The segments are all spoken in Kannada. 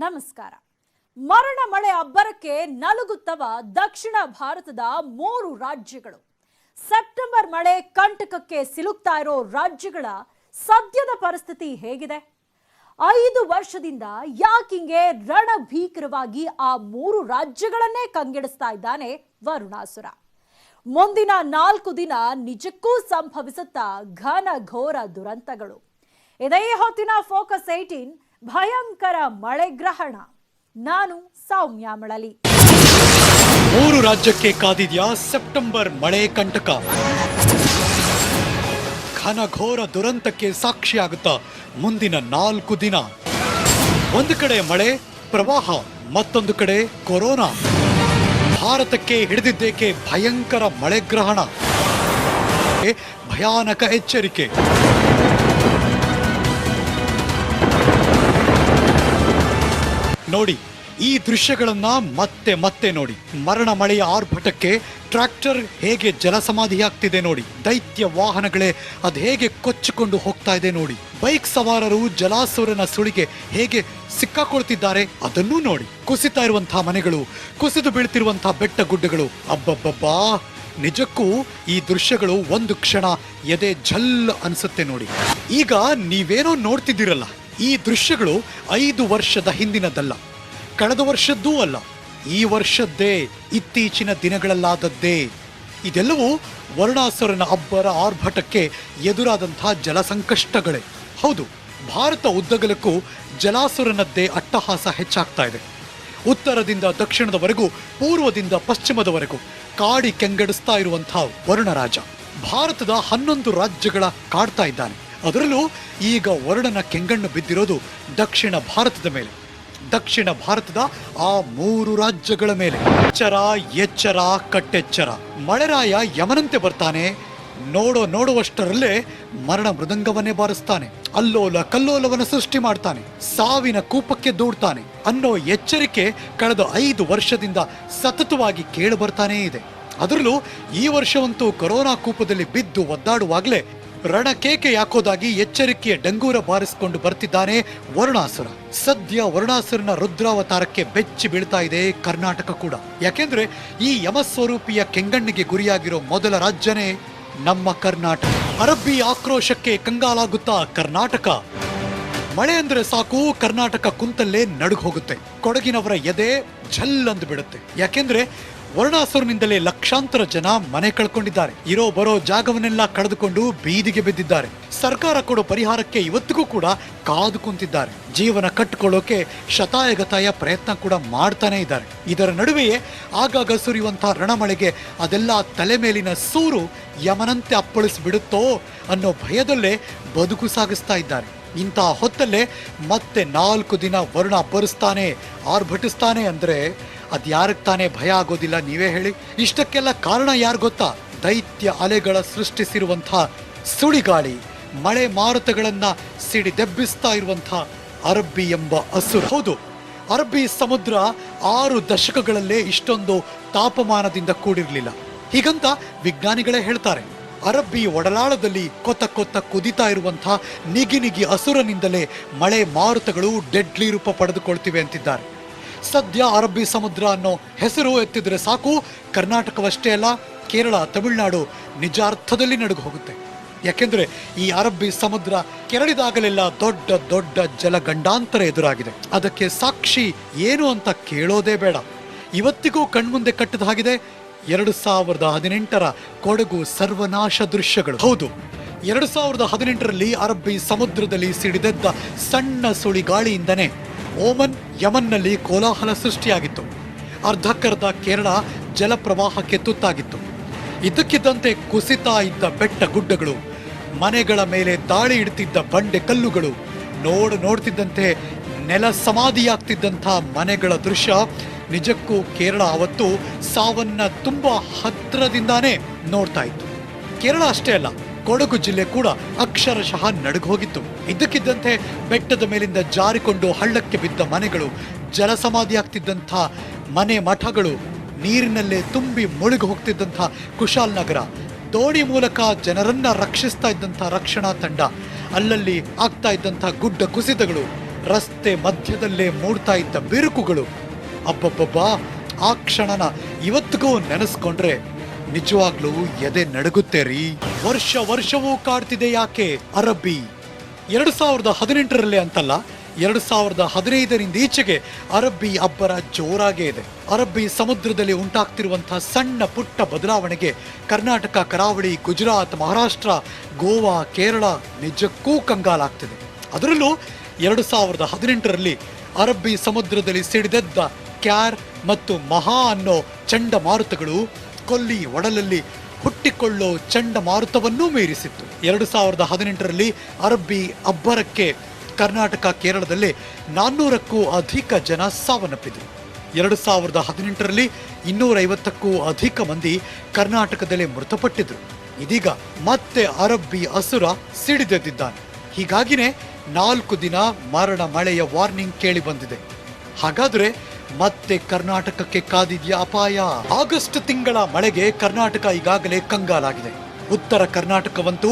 ನಮಸ್ಕಾರ. ಮರಣ ಮಳೆ ಅಬ್ಬರಕ್ಕೆ ನಲುಗುತ್ತವ ದಕ್ಷಿಣ ಭಾರತದ ಮೂರು ರಾಜ್ಯಗಳು. ಸೆಪ್ಟೆಂಬರ್ ಮಳೆ ಕಂಟಕಕ್ಕೆ ಸಿಲುಕ್ತಾ ಇರೋ ರಾಜ್ಯಗಳ ಸದ್ಯದ ಪರಿಸ್ಥಿತಿ ಹೇಗಿದೆ? ಐದು ವರ್ಷದಿಂದ ಯಾಕಿಂಗೆ ರಣಭೀಕರವಾಗಿ ಆ ಮೂರು ರಾಜ್ಯಗಳನ್ನೇ ಕಂಗೆಡಿಸ್ತಾ ಇದ್ದಾನೆ ವರುಣಾಸುರ? ಮುಂದಿನ ನಾಲ್ಕು ದಿನ ನಿಜಕ್ಕೂ ಸಂಭವಿಸುತ್ತಾ ಘನ ಘೋರ ದುರಂತಗಳು. ಇದೇ ಹೊತ್ತಿನ ಫೋಕಸ್ ಏಟೀನ್ ಭಯಂಕರ ಮಳೆ ಗ್ರಹಣ. ನಾನು ಸೌಮ್ಯ ಮಳಲಿ. ಮೂರು ರಾಜ್ಯಕ್ಕೆ ಕಾದಿದ್ಯಾ ಸೆಪ್ಟೆಂಬರ್ ಮಳೆ ಕಂಟಕ. ಘನಘೋರ ದುರಂತಕ್ಕೆ ಸಾಕ್ಷಿಯಾಗುತ್ತಾ ಮುಂದಿನ ನಾಲ್ಕು ದಿನ. ಒಂದು ಕಡೆ ಮಳೆ, ಪ್ರವಾಹ, ಮತ್ತೊಂದು ಕಡೆ ಕೊರೋನಾ. ಭಾರತಕ್ಕೆ ಹಿಡಿದಿದ್ದೇಕೆ ಭಯಂಕರ ಮಳೆಗ್ರಹಣ ಭಯಾನಕ ಎಚ್ಚರಿಕೆ. ನೋಡಿ, ಈ ದೃಶ್ಯಗಳನ್ನ ಮತ್ತೆ ಮತ್ತೆ ನೋಡಿ. ಮರಣ ಮಳೆಯ ಆರ್ಭಟಕ್ಕೆ ಟ್ರ್ಯಾಕ್ಟರ್ ಹೇಗೆ ಜಲಸಮಾಧಿಯಾಗ್ತಿದೆ ನೋಡಿ. ದೈತ್ಯ ವಾಹನಗಳೇ, ಅದು ಹೇಗೆ ಕೊಚ್ಚಿಕೊಂಡು ಹೋಗ್ತಾ ಇದೆ ನೋಡಿ. ಬೈಕ್ ಸವಾರರು ಜಲಾಸುರನ ಸುಳಿಗೆ ಹೇಗೆ ಸಿಕ್ಕಾಕೊಳ್ತಿದ್ದಾರೆ ಅದನ್ನೂ ನೋಡಿ. ಕುಸಿತಾ ಇರುವಂತಹ ಮನೆಗಳು, ಕುಸಿದು ಬೀಳ್ತಿರುವಂತಹ ಬೆಟ್ಟ ಗುಡ್ಡಗಳು. ಅಬ್ಬಬ್ಬಬ್ಬಾ! ನಿಜಕ್ಕೂ ಈ ದೃಶ್ಯಗಳು ಒಂದು ಕ್ಷಣ ಎದೆ ಝಲ್ ಅನ್ಸುತ್ತೆ ನೋಡಿ. ಈಗ ನೀವೇನೋ ನೋಡ್ತಿದ್ದೀರಲ್ಲ ಈ ದೃಶ್ಯಗಳು ಐದು ವರ್ಷದ ಹಿಂದಿನದಲ್ಲ. ಕಳೆದ ವರ್ಷದ್ದೂ ಅಲ್ಲ. ಈ ವರ್ಷದ್ದೇ, ಇತ್ತೀಚಿನ ದಿನಗಳಲ್ಲಾದದ್ದೇ. ಇದೆಲ್ಲವೂ ವರ್ಣಾಸುರನ ಅಬ್ಬರ ಆರ್ಭಟಕ್ಕೆ ಎದುರಾದಂತಹ ಜಲಸಂಕಷ್ಟಗಳೇ. ಹೌದು, ಭಾರತ ಉದ್ದಗಲಕ್ಕೂ ಜಲಾಸುರನದ್ದೇ ಅಟ್ಟಹಾಸ ಹೆಚ್ಚಾಗ್ತಾ ಇದೆ. ಉತ್ತರದಿಂದ ದಕ್ಷಿಣದವರೆಗೂ, ಪೂರ್ವದಿಂದ ಪಶ್ಚಿಮದವರೆಗೂ ಕಾಡಿ ಕೆಂಗಡಿಸ್ತಾ ಇರುವಂಥ ವರುಣರಾಜ, ಭಾರತದ ಹನ್ನೊಂದು ರಾಜ್ಯಗಳ ಕಾಡ್ತಾ ಇದ್ದಾನೆ. ಅದರಲ್ಲೂ ಈಗ ವರುಣನ ಕೆಂಗಣ್ಣು ಬಿದ್ದಿರೋದು ದಕ್ಷಿಣ ಭಾರತದ ಮೇಲೆ. ದಕ್ಷಿಣ ಭಾರತದ ಆ ಮೂರು ರಾಜ್ಯಗಳ ಮೇಲೆ. ಎಚ್ಚರ ಎಚ್ಚರ, ಕಟ್ಟೆಚ್ಚರ. ಮಳೆರಾಯ ಯಮನಂತೆ ಬರ್ತಾನೆ. ನೋಡೋ, ನೋಡುವಷ್ಟರಲ್ಲೇ ಮರಣ ಮೃದಂಗವನ್ನೇ ಬಾರಿಸ್ತಾನೆ. ಅಲ್ಲೋಲ ಕಲ್ಲೋಲವನ್ನು ಸೃಷ್ಟಿ ಮಾಡ್ತಾನೆ. ಸಾವಿನ ಕೂಪಕ್ಕೆ ದೂಡ್ತಾನೆ. ಅನ್ನೋ ಎಚ್ಚರಿಕೆ ಕಳೆದ ಐದು ವರ್ಷದಿಂದ ಸತತವಾಗಿ ಕೇಳಿ ಬರ್ತಾನೇ ಇದೆ. ಅದರಲ್ಲೂ ಈ ವರ್ಷವಂತೂ ಕೊರೋನಾ ಕೂಪದಲ್ಲಿ ಬಿದ್ದು ಒದ್ದಾಡುವಾಗಲೇ ರಣಕೇಕೆ ಯಾಕೋದಾಗಿ ಎಚ್ಚರಿಕೆಯ ಡಂಗೂರ ಬಾರಿಸಿಕೊಂಡು ಬರ್ತಿದ್ದಾನೆ ವರುಣಾಸುರ. ಸದ್ಯ ವರುಣಾಸುರನ ರುದ್ರಾವತಾರಕ್ಕೆ ಬೆಚ್ಚಿ ಬೀಳ್ತಾ ಇದೆ ಕರ್ನಾಟಕ ಕೂಡ. ಯಾಕೆಂದ್ರೆ ಈ ಯಮಸ್ವರೂಪಿಯ ಕೆಂಗಣ್ಣಿಗೆ ಗುರಿಯಾಗಿರೋ ಮೊದಲ ರಾಜ್ಯನೇ ನಮ್ಮ ಕರ್ನಾಟಕ. ಅರಬ್ಬಿ ಆಕ್ರೋಶಕ್ಕೆ ಕಂಗಾಲಾಗುತ್ತಾ ಕರ್ನಾಟಕ. ಮಳೆ ಅಂದ್ರೆ ಸಾಕು, ಕರ್ನಾಟಕ ಕುಂತಲ್ಲೇ ನಡುಗ್ ಹೋಗುತ್ತೆ ಕೊಡಗಿನವರ ಎದೆ ಝಲ್ ಅಂದು ಬಿಡುತ್ತೆ ಯಾಕೆಂದ್ರೆ ವರ್ಣಾಸುರನಿಂದಲೇ ಲಕ್ಷಾಂತರ ಜನ ಮನೆ ಕಳ್ಕೊಂಡಿದ್ದಾರೆ. ಇರೋ ಬರೋ ಜಾಗವನ್ನೆಲ್ಲ ಕಳೆದುಕೊಂಡು ಬೀದಿಗೆ ಬಿದ್ದಿದ್ದಾರೆ. ಸರ್ಕಾರ ಕೊಡೋ ಪರಿಹಾರಕ್ಕೆ ಇವತ್ತಿಗೂ ಕೂಡ ಕಾದು ಕುಂತಿದ್ದಾರೆ. ಜೀವನ ಕಟ್ಟಿಕೊಳ್ಳೋಕೆ ಶತಾಯಗತಾಯ ಪ್ರಯತ್ನ ಕೂಡ ಮಾಡ್ತಾನೆ ಇದ್ದಾರೆ. ಇದರ ನಡುವೆಯೇ ಆಗಾಗ ಸುರಿಯುವಂತಹ ರಣಮಳೆಗೆ ಅದೆಲ್ಲ ತಲೆ ಮೇಲಿನ ಸೂರು ಯಮನಂತೆ ಅಪ್ಪಳಿಸಿಬಿಡುತ್ತೋ ಅನ್ನೋ ಭಯದಲ್ಲೇ ಬದುಕು ಸಾಗಿಸ್ತಾ ಇದ್ದಾರೆ. ಇಂತಹ ಹೊತ್ತಲ್ಲೇ ಮತ್ತೆ ನಾಲ್ಕು ದಿನ ವರ್ಣ ಬರೆಸ್ತಾನೆ, ಆರ್ಭಟಿಸ್ತಾನೆ ಅಂದ್ರೆ ಅದ್ಯಾರಕ್ಕೆ ತಾನೇ ಭಯ ಆಗೋದಿಲ್ಲ, ನೀವೇ ಹೇಳಿ. ಇಷ್ಟಕ್ಕೆಲ್ಲ ಕಾರಣ ಯಾರು ಗೊತ್ತಾ? ದೈತ್ಯ ಅಲೆಗಳ ಸೃಷ್ಟಿಸಿರುವಂತಹ ಸುಳಿಗಾಳಿ, ಮಳೆ ಮಾರುತಗಳನ್ನ ಸಿಡಿದೆಬ್ಬಿಸ್ತಾ ಇರುವಂತಹ ಅರಬ್ಬಿ ಎಂಬ ಹಸುರು. ಹೌದು, ಅರಬ್ಬಿ ಸಮುದ್ರ ಆರು ದಶಕಗಳಲ್ಲೇ ಇಷ್ಟೊಂದು ತಾಪಮಾನದಿಂದ ಕೂಡಿರಲಿಲ್ಲ. ಹೀಗಂತ ವಿಜ್ಞಾನಿಗಳೇ ಹೇಳ್ತಾರೆ, ಅರಬ್ಬಿ ಒಡಲಾಳದಲ್ಲಿ ಕೊತ್ತ ಕೊತ್ತ ಕುದಿತಾ ಇರುವಂತಹ ನಿಗಿ ಅಸುರನಿಂದಲೇ ಮಳೆ ಮಾರುತಗಳು ಡೆಡ್ಲಿ ರೂಪ ಪಡೆದುಕೊಳ್ತಿವೆ ಅಂತಿದ್ದಾರೆ. ಸದ್ಯ ಅರಬ್ಬಿ ಸಮುದ್ರ ಅನ್ನೋ ಹೆಸರು ಎತ್ತಿದ್ರೆ ಸಾಕು. ಕರ್ನಾಟಕವಷ್ಟೇ ಅಲ್ಲ, ಕೇರಳ, ತಮಿಳುನಾಡು ನಿಜ ಅರ್ಥದಲ್ಲಿ ನಡುಗು ಹೋಗುತ್ತೆ. ಯಾಕೆಂದ್ರೆ ಈ ಅರಬ್ಬಿ ಸಮುದ್ರ ಕೆರಳಿದಾಗಲೆಲ್ಲ ದೊಡ್ಡ ದೊಡ್ಡ ಜಲಗಂಡಾಂತರ ಎದುರಾಗಿದೆ. ಅದಕ್ಕೆ ಸಾಕ್ಷಿ ಏನು ಅಂತ ಕೇಳೋದೇ ಬೇಡ. ಇವತ್ತಿಗೂ ಕಣ್ಮುಂದೆ ಕಟ್ಟಿದ ಹಾಗಿದೆ ಎರಡು ಸಾವಿರದ ಹದಿನೆಂಟರ ಕೊಡಗು ಸರ್ವನಾಶ ದೃಶ್ಯಗಳು. ಹೌದು, ಎರಡು ಸಾವಿರದ ಹದಿನೆಂಟರಲ್ಲಿ ಅರಬ್ಬಿ ಸಮುದ್ರದಲ್ಲಿ ಸಿಡಿದೆದ್ದ ಸಣ್ಣ ಸುಳಿ ಗಾಳಿಯಿಂದನೇ ಓಮನ್ ಯಮನ್ನಲ್ಲಿ ಕೋಲಾಹಲ ಸೃಷ್ಟಿಯಾಗಿತ್ತು. ಅರ್ಧಕ್ಕರ್ಧ ಕೇರಳ ಜಲಪ್ರವಾಹಕ್ಕೆ ತುತ್ತಾಗಿತ್ತು. ಇದಕ್ಕಿದ್ದಂತೆ ಕುಸಿತಾ ಇದ್ದ ಬೆಟ್ಟ ಗುಡ್ಡಗಳು, ಮನೆಗಳ ಮೇಲೆ ದಾಳಿ ಇಡ್ತಿದ್ದ ಬಂಡೆ ಕಲ್ಲುಗಳು, ನೋಡು ನೋಡ್ತಿದ್ದಂತೆ ನೆಲ ಸಮಾಧಿಯಾಗ್ತಿದ್ದಂಥ ಮನೆಗಳ ದೃಶ್ಯ ನಿಜಕ್ಕೂ ಕೇರಳ ಅವತ್ತು ಸಾವನ್ನ ತುಂಬಾ ಹತ್ತಿರದಿಂದಾನೇ ನೋಡ್ತಾ ಇತ್ತು. ಕೇರಳ ಅಷ್ಟೇ ಅಲ್ಲ ಕೊಡಗು ಜಿಲ್ಲೆ ಕೂಡ ಅಕ್ಷರಶಃ ನಡುಗು ಹೋಗಿತ್ತು ಇದ್ದಕ್ಕಿದ್ದಂತೆ ಬೆಟ್ಟದ ಮೇಲಿಂದ ಜಾರಿಕೊಂಡು ಹಳ್ಳಕ್ಕೆ ಬಿದ್ದ ಮನೆಗಳು ಜಲಸಮಾಧಿಯಾಗ್ತಿದ್ದಂಥ ಮನೆ ಮಠಗಳು, ನೀರಿನಲ್ಲೇ ತುಂಬಿ ಮುಳುಗಿ ಹೋಗ್ತಿದ್ದಂಥ ಕುಶಾಲ್ ನಗರ, ದೋಣಿ ಮೂಲಕ ಜನರನ್ನ ರಕ್ಷಿಸ್ತಾ ಇದ್ದಂಥ ರಕ್ಷಣಾ ತಂಡ, ಅಲ್ಲಲ್ಲಿ ಆಗ್ತಾ ಇದ್ದಂಥ ಗುಡ್ಡ ಕುಸಿತಗಳು, ರಸ್ತೆ ಮಧ್ಯದಲ್ಲೇ ಮೂಡ್ತಾ ಇದ್ದ ಬಿರುಕುಗಳು. ಅಬ್ಬಬ್ಬಬ್ಬ, ಆ ಕ್ಷಣನ ಇವತ್ತಿಗೂ ನೆನೆಸ್ಕೊಂಡ್ರೆ ನಿಜವಾಗ್ಲೂ ಎದೆ ನಡಗುತ್ತೆ ರೀ ವರ್ಷ ವರ್ಷವೂ ಕಾಡ್ತಿದೆ ಯಾಕೆ? ಅರಬ್ಬಿ. ಎರಡು ಸಾವಿರದ ಹದಿನೆಂಟರಲ್ಲಿ ಅಂತಲ್ಲ, ಎರಡು ಸಾವಿರದ ಹದಿನೈದರಿಂದ ಈಚೆಗೆ ಅರಬ್ಬಿ ಅಬ್ಬರ ಜೋರಾಗೇ ಇದೆ. ಅರಬ್ಬಿ ಸಮುದ್ರದಲ್ಲಿ ಉಂಟಾಗ್ತಿರುವಂತಹ ಸಣ್ಣ ಪುಟ್ಟ ಬದಲಾವಣೆಗೆ ಕರ್ನಾಟಕ ಕರಾವಳಿ, ಗುಜರಾತ್, ಮಹಾರಾಷ್ಟ್ರ, ಗೋವಾ, ಕೇರಳ ನಿಜಕ್ಕೂ ಕಂಗಾಲಾಗ್ತಿದೆ. ಅದರಲ್ಲೂ ಎರಡು ಸಾವಿರದ ಹದಿನೆಂಟರಲ್ಲಿ ಅರಬ್ಬಿ ಸಮುದ್ರದಲ್ಲಿ ಸಿಡಿದೆದ್ದ ಕ್ಯಾರ್ ಮತ್ತು ಮಹಾ ಅನ್ನೋ ಚಂಡಮಾರುತಗಳು ಕೊಲ್ಲಿ ಒಡಲಲ್ಲಿ ಹುಟ್ಟಿಕೊಳ್ಳೋ ಚಂಡಮಾರುತವನ್ನೂ ಮೀರಿಸಿತ್ತು. ಎರಡು ಸಾವಿರದ ಹದಿನೆಂಟರಲ್ಲಿ ಅರಬ್ಬಿ ಅಬ್ಬರಕ್ಕೆ ಕರ್ನಾಟಕ ಕೇರಳದಲ್ಲಿ ನಾನ್ನೂರಕ್ಕೂ ಅಧಿಕ ಜನ ಸಾವನ್ನಪ್ಪಿದರು. ಎರಡು ಸಾವಿರದ ಹದಿನೆಂಟರಲ್ಲಿ ಇನ್ನೂರೈವತ್ತಕ್ಕೂ ಅಧಿಕ ಮಂದಿ ಕರ್ನಾಟಕದಲ್ಲಿ ಮೃತಪಟ್ಟಿದ್ರು ಇದೀಗ ಮತ್ತೆ ಅರಬ್ಬಿ ಅಸುರ ಸಿಡಿದೆದ್ದಿದ್ದಾನೆ. ಹೀಗಾಗಿನೇ ನಾಲ್ಕು ದಿನ ಮರಣ ಮಳೆಯ ವಾರ್ನಿಂಗ್ ಕೇಳಿ ಬಂದಿದೆ. ಹಾಗಾದ್ರೆ ಮತ್ತೆ ಕರ್ನಾಟಕಕ್ಕೆ ಕಾದಿದ್ಯಾ ಅಪಾಯ? ಆಗಸ್ಟ್ ತಿಂಗಳ ಮಳೆಗೆ ಕರ್ನಾಟಕ ಈಗಾಗಲೇ ಕಂಗಾಲಾಗಿದೆ. ಉತ್ತರ ಕರ್ನಾಟಕವಂತೂ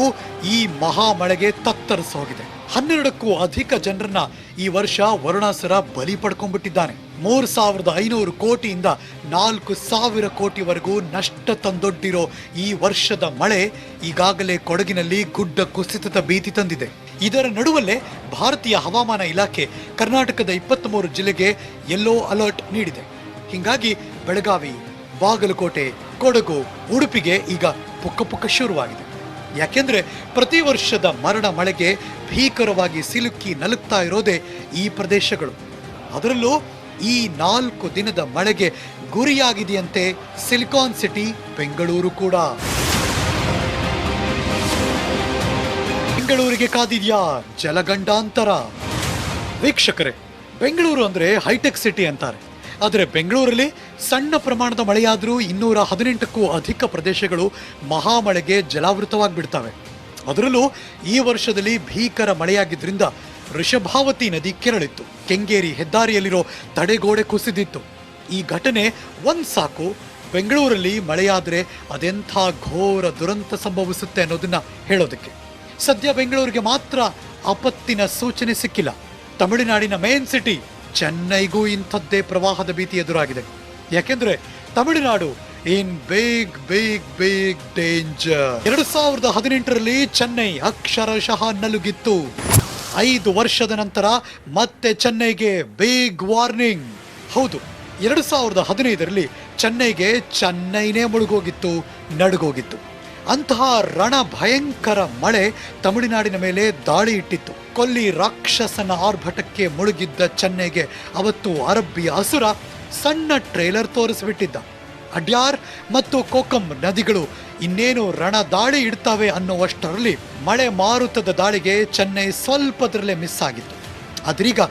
ಈ ಮಹಾ ಮಳೆಗೆ ತತ್ತರಿಸೋಗಿದೆ. ಹನ್ನೆರಡಕ್ಕೂ ಅಧಿಕ ಜನರನ್ನ ಈ ವರ್ಷ ವರುಣಾಸುರ ಬಲಿ ಪಡ್ಕೊಂಡ್ಬಿಟ್ಟಿದ್ದಾನೆ. ಮೂರ್ ಸಾವಿರದ ಐನೂರು ಕೋಟಿಯಿಂದ ನಾಲ್ಕು ಸಾವಿರ ಕೋಟಿವರೆಗೂ ನಷ್ಟ ತಂದೊಡ್ಡಿರೋ ಈ ವರ್ಷದ ಮಳೆ ಈಗಾಗಲೇ ಕೊಡಗಿನಲ್ಲಿ ಗುಡ್ಡ ಕುಸಿತದ ಭೀತಿ ತಂದಿದೆ. ಇದರ ನಡುವಲ್ಲೇ ಭಾರತೀಯ ಹವಾಮಾನ ಇಲಾಖೆ ಕರ್ನಾಟಕದ ಇಪ್ಪತ್ತ್ಮೂರು ಜಿಲ್ಲೆಗೆ ಯೆಲ್ಲೋ ಅಲರ್ಟ್ ನೀಡಿದೆ. ಹೀಗಾಗಿ ಬೆಳಗಾವಿ, ಬಾಗಲಕೋಟೆ, ಕೊಡಗು ಉಡುಪಿಗೆ ಈಗ ಪುಕ್ಕ ಪುಕ್ಕ ಶುರುವಾಗಿದೆ. ಯಾಕೆಂದ್ರೆ ಪ್ರತಿ ವರ್ಷದ ಮರಣ ಮಳೆಗೆ ಭೀಕರವಾಗಿ ಸಿಲುಕಿ ನಲುಕ್ತಾ ಇರೋದೇ ಈ ಪ್ರದೇಶಗಳು. ಅದರಲ್ಲೂ ಈ ನಾಲ್ಕು ದಿನದ ಮಳೆಗೆ ಗುರಿಯಾಗಿದೆಯಂತೆ ಸಿಲಿಕಾನ್ ಸಿಟಿ, ಬೆಂಗಳೂರು ಕೂಡ. ಬೆಂಗಳೂರಿಗೆ ಕಾದಿದ್ಯಾ ಜಲಗಂಡಾಂತರ? ವೀಕ್ಷಕರೇ, ಬೆಂಗಳೂರು ಅಂದ್ರೆ ಹೈಟೆಕ್ ಸಿಟಿ ಅಂತಾರೆ. ಆದರೆ ಬೆಂಗಳೂರಲ್ಲಿ ಸಣ್ಣ ಪ್ರಮಾಣದ ಮಳೆಯಾದರೂ ಇನ್ನೂರ ಹದಿನೆಂಟಕ್ಕೂ ಅಧಿಕ ಪ್ರದೇಶಗಳು ಮಹಾಮಳೆಗೆ ಜಲಾವೃತವಾಗಿಬಿಡ್ತವೆ. ಅದರಲ್ಲೂ ಈ ವರ್ಷದಲ್ಲಿ ಭೀಕರ ಮಳೆಯಾಗಿದ್ದರಿಂದ ವೃಷಭಾವತಿ ನದಿ ಕೆರಳಿತ್ತು. ಕೆಂಗೇರಿ ಹೆದ್ದಾರಿಯಲ್ಲಿರೋ ತಡೆಗೋಡೆ ಕುಸಿದಿತ್ತು. ಈ ಘಟನೆ ಒಂದ್ ಸಾಕು. ಬೆಂಗಳೂರಲ್ಲಿ ಮಳೆಯಾದರೆ ಅದೆಂಥ ಘೋರ ದುರಂತ ಸಂಭವಿಸುತ್ತೆ ಅನ್ನೋದನ್ನ ಹೇಳೋದಕ್ಕೆ. ಸದ್ಯ ಬೆಂಗಳೂರಿಗೆ ಮಾತ್ರ ಆಪತ್ತಿನ ಸೂಚನೆ ಸಿಕ್ಕಿಲ್ಲ. ತಮಿಳುನಾಡಿನ ಮೇನ್ ಸಿಟಿ ಚೆನ್ನೈಗೂ ಇಂಥದ್ದೇ ಪ್ರವಾಹದ ಭೀತಿ ಎದುರಾಗಿದೆ. ಯಾಕೆಂದ್ರೆ Tamil Nadu in big big big danger. ಎರಡು ಸಾವಿರದ ಹದಿನೆಂಟರಲ್ಲಿ ಚೆನ್ನೈ ಅಕ್ಷರಶಃ ನಲುಗಿತ್ತು. ಐದು ವರ್ಷದ ನಂತರ ಮತ್ತೆ ಚೆನ್ನೈಗೆ ಬಿಗ್ ವಾರ್ನಿಂಗ್ ಹೌದು, ಎರಡು ಸಾವಿರದ ಹದಿನೈದರಲ್ಲಿ ಚೆನ್ನೈಗೆ ಚೆನ್ನೈನೇ ಮುಳುಗೋಗಿತ್ತು, ನಡುಗೋಗಿತ್ತು. ಅಂತಹ ರಣ ಭಯಂಕರ ಮಳೆ ತಮಿಳುನಾಡಿನ ಮೇಲೆ ದಾಳಿ ಇಟ್ಟಿತ್ತು. ಕೊಲ್ಲಿ ರಾಕ್ಷಸನ ಆರ್ಭಟಕ್ಕೆ ಮುಳುಗಿದ್ದ ಚೆನ್ನೈಗೆ ಅವತ್ತು ಅರಬ್ಬಿ ಹಸುರ ಸಣ್ಣ ಟ್ರೇಲರ್ ತೋರಿಸ್ಬಿಟ್ಟಿದ್ದ. ಅಡ್ಯಾರ್ ಮತ್ತು ಕೋಕಂ ನದಿಗಳು ಇನ್ನೇನು ರಣ ದಾಳಿ ಇಡ್ತವೆ ಅನ್ನುವಷ್ಟರಲ್ಲಿ ಮಳೆ ಮಾರುತದ ದಾಳಿಗೆ ಚೆನ್ನೈ ಸ್ವಲ್ಪದರಲ್ಲೇ ಮಿಸ್ ಆಗಿತ್ತು. ಆದ್ರೀಗ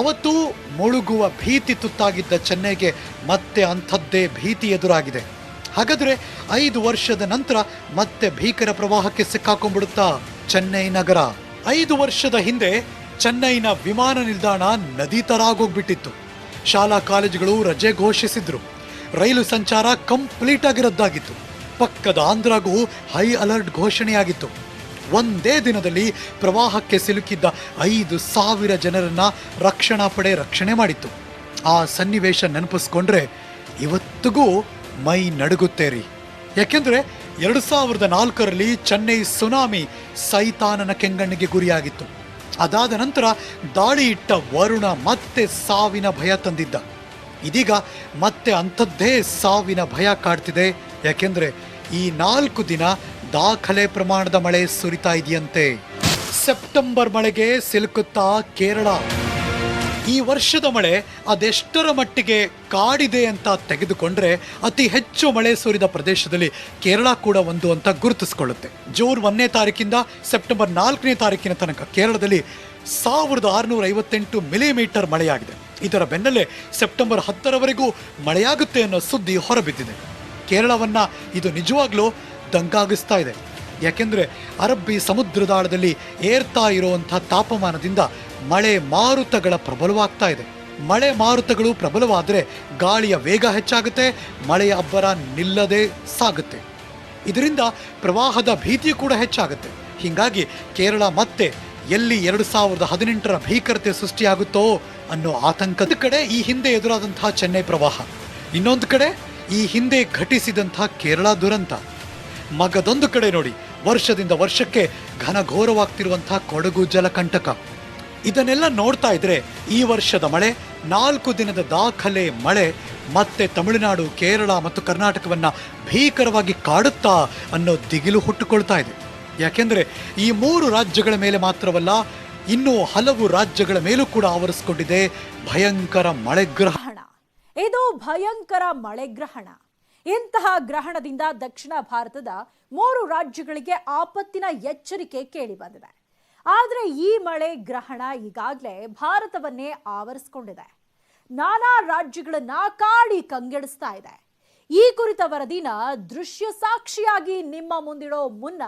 ಅವತ್ತು ಮುಳುಗುವ ಭೀತಿ ತುತ್ತಾಗಿದ್ದ ಚೆನ್ನೈಗೆ ಮತ್ತೆ ಅಂಥದ್ದೇ ಭೀತಿ ಎದುರಾಗಿದೆ. ಹಾಗಾದರೆ ಐದು ವರ್ಷದ ನಂತರ ಮತ್ತೆ ಭೀಕರ ಪ್ರವಾಹಕ್ಕೆ ಸಿಕ್ಕಾಕೊಂಡ್ಬಿಡುತ್ತಾ ಚೆನ್ನೈ ನಗರ. ಐದು ವರ್ಷದ ಹಿಂದೆ ಚೆನ್ನೈನ ವಿಮಾನ ನಿಲ್ದಾಣ ನದಿ ತರ ಆಗೋಗ್ಬಿಟ್ಟಿತ್ತು ಶಾಲಾ ಕಾಲೇಜುಗಳು ರಜೆ ಘೋಷಿಸಿದ್ರು. ರೈಲು ಸಂಚಾರ ಕಂಪ್ಲೀಟ್ ಆಗಿ ರದ್ದಾಗಿತ್ತು ಪಕ್ಕದ ಆಂಧ್ರಗೂ ಹೈ ಅಲರ್ಟ್ ಘೋಷಣೆಯಾಗಿತ್ತು. ಒಂದೇ ದಿನದಲ್ಲಿ ಪ್ರವಾಹಕ್ಕೆ ಸಿಲುಕಿದ್ದ ಐದು ಸಾವಿರ ಜನರನ್ನ ರಕ್ಷಣಾ ಪಡೆ ರಕ್ಷಣೆ ಮಾಡಿತ್ತು. ಆ ಸನ್ನಿವೇಶ ನೆನಪಿಸ್ಕೊಂಡ್ರೆ ಇವತ್ತಿಗೂ ಮೈ ನಡುಗುತ್ತೆ ರೀ ಯಾಕೆಂದ್ರೆ ಎರಡು ಸಾವಿರದ ನಾಲ್ಕರಲ್ಲಿ ಚೆನ್ನೈ ಸುನಾಮಿ ಸೈತಾನನ ಕೆಂಗಣ್ಣಿಗೆ ಗುರಿಯಾಗಿತ್ತು. ಅದಾದ ನಂತರ ದಾಳಿ ಇಟ್ಟ ವರುಣ ಮತ್ತೆ ಸಾವಿನ ಭಯ ತಂದಿದ್ದ. ಇದೀಗ ಮತ್ತೆ ಅಂಥದ್ದೇ ಸಾವಿನ ಭಯ ಕಾಡ್ತಿದೆ. ಯಾಕೆಂದ್ರೆ ಈ ನಾಲ್ಕು ದಿನ ದಾಖಲೆ ಪ್ರಮಾಣದ ಮಳೆ ಸುರಿತಾ ಇದೆಯಂತೆ. ಸೆಪ್ಟೆಂಬರ್ ಮಳೆಗೆ ಸಿಲುಕುತ್ತಾ ಕೇರಳ. ಈ ವರ್ಷದ ಮಳೆ ಅದೆಷ್ಟರ ಮಟ್ಟಿಗೆ ಕಾಡಿದೆ ಅಂತ ತೆಗೆದುಕೊಂಡ್ರೆ ಅತಿ ಹೆಚ್ಚು ಮಳೆ ಸುರಿದ ಪ್ರದೇಶದಲ್ಲಿ ಕೇರಳ ಕೂಡ ಒಂದು ಅಂತ ಗುರುತಿಸಿಕೊಳ್ಳುತ್ತೆ. ಜೂನ್ ಒಂದನೇ ತಾರೀಕಿಂದ ಸೆಪ್ಟೆಂಬರ್ ನಾಲ್ಕನೇ ತಾರೀಕಿನ ತನಕ ಕೇರಳದಲ್ಲಿ ಸಾವಿರದ ಆರುನೂರ ಐವತ್ತೆಂಟು ಮಿಲಿಮೀಟರ್ ಮಳೆಯಾಗಿದೆ. ಇದರ ಬೆನ್ನಲ್ಲೇ ಸೆಪ್ಟೆಂಬರ್ ಹತ್ತರವರೆಗೂ ಮಳೆಯಾಗುತ್ತೆ ಅನ್ನೋ ಸುದ್ದಿ ಹೊರಬಿದ್ದಿದೆ. ಕೇರಳವನ್ನ ಇದು ನಿಜವಾಗ್ಲೂ ದಂಗಾಗಿಸ್ತಾ ಇದೆ. ಯಾಕೆಂದ್ರೆ ಅರಬ್ಬಿ ಸಮುದ್ರದಾಳದಲ್ಲಿ ಏರ್ತಾ ಇರುವಂತಹ ತಾಪಮಾನದಿಂದ ಮಳೆ ಮಾರುತಗಳ ಪ್ರಬಲವಾಗ್ತಾ ಇದೆ. ಮಳೆ ಮಾರುತಗಳು ಪ್ರಬಲವಾದರೆ ಗಾಳಿಯ ವೇಗ ಹೆಚ್ಚಾಗುತ್ತೆ, ಮಳೆಯ ಅಬ್ಬರ ನಿಲ್ಲದೆ ಸಾಗುತ್ತೆ. ಇದರಿಂದ ಪ್ರವಾಹದ ಭೀತಿ ಕೂಡ ಹೆಚ್ಚಾಗುತ್ತೆ. ಹೀಗಾಗಿ ಕೇರಳ ಮತ್ತೆ ಎಲ್ಲಿ ಎರಡು ಸಾವಿರದ ಹದಿನೆಂಟರ ಭೀಕರತೆ ಸೃಷ್ಟಿಯಾಗುತ್ತೋ ಅನ್ನೋ ಆತಂಕದ ಕಡೆ ಈ ಹಿಂದೆ ಎದುರಾದಂತಹ ಚೆನ್ನೈ ಪ್ರವಾಹ, ಇನ್ನೊಂದು ಕಡೆ ಈ ಹಿಂದೆ ಘಟಿಸಿದಂತಹ ಕೇರಳ ದುರಂತ. ಮಗದೊಂದು ಕಡೆ ನೋಡಿ, ವರ್ಷದಿಂದ ವರ್ಷಕ್ಕೆ ಘನಘೋರವಾಗ್ತಿರುವಂತಹ ಕೊಡಗು ಜಲಕಂಟಕ. ಇದನ್ನೆಲ್ಲ ನೋಡ್ತಾ ಇದ್ರೆ ಈ ವರ್ಷದ ಮಳೆ, ನಾಲ್ಕು ದಿನದ ದಾಖಲೆ ಮಳೆ, ಮತ್ತೆ ತಮಿಳುನಾಡು, ಕೇರಳ ಮತ್ತು ಕರ್ನಾಟಕವನ್ನ ಭೀಕರವಾಗಿ ಕಾಡುತ್ತಾ ಅನ್ನೋ ದಿಗಿಲು ಹುಟ್ಟುಕೊಳ್ತಾ ಇದೆ. ಯಾಕೆಂದ್ರೆ ಈ ಮೂರು ರಾಜ್ಯಗಳ ಮೇಲೆ ಮಾತ್ರವಲ್ಲ, ಇನ್ನೂ ಹಲವು ರಾಜ್ಯಗಳ ಮೇಲೂ ಕೂಡ ಆವರಿಸಿಕೊಂಡಿದೆ ಭಯಂಕರ ಮಳೆಗ್ರಹಣ ಗ್ರಹಣ. ಇದು ಭಯಂಕರ ಮಳೆಗ್ರಹಣ ಇಂತಹ ಗ್ರಹಣದಿಂದ ದಕ್ಷಿಣ ಭಾರತದ ಮೂರು ರಾಜ್ಯಗಳಿಗೆ ಆಪತ್ತಿನ ಎಚ್ಚರಿಕೆ ಕೇಳಿ ಬಂದಿದೆ. ಆದರೆ ಈ ಮಳೆ ಗ್ರಹಣ ಈಗಾಗಲೇ ಭಾರತವನ್ನೇ ಆವರಿಸಿಕೊಂಡಿದೆ. ನಾನಾ ರಾಜ್ಯಗಳನ್ನ ಕಾಡಿ ಕಂಗೆಡಿಸ್ತಾ ಇದೆ. ಈ ಕುರಿತ ವರದಿನ ದೃಶ್ಯ ಸಾಕ್ಷಿಯಾಗಿ ನಿಮ್ಮ ಮುಂದಿಡೋ ಮುನ್ನ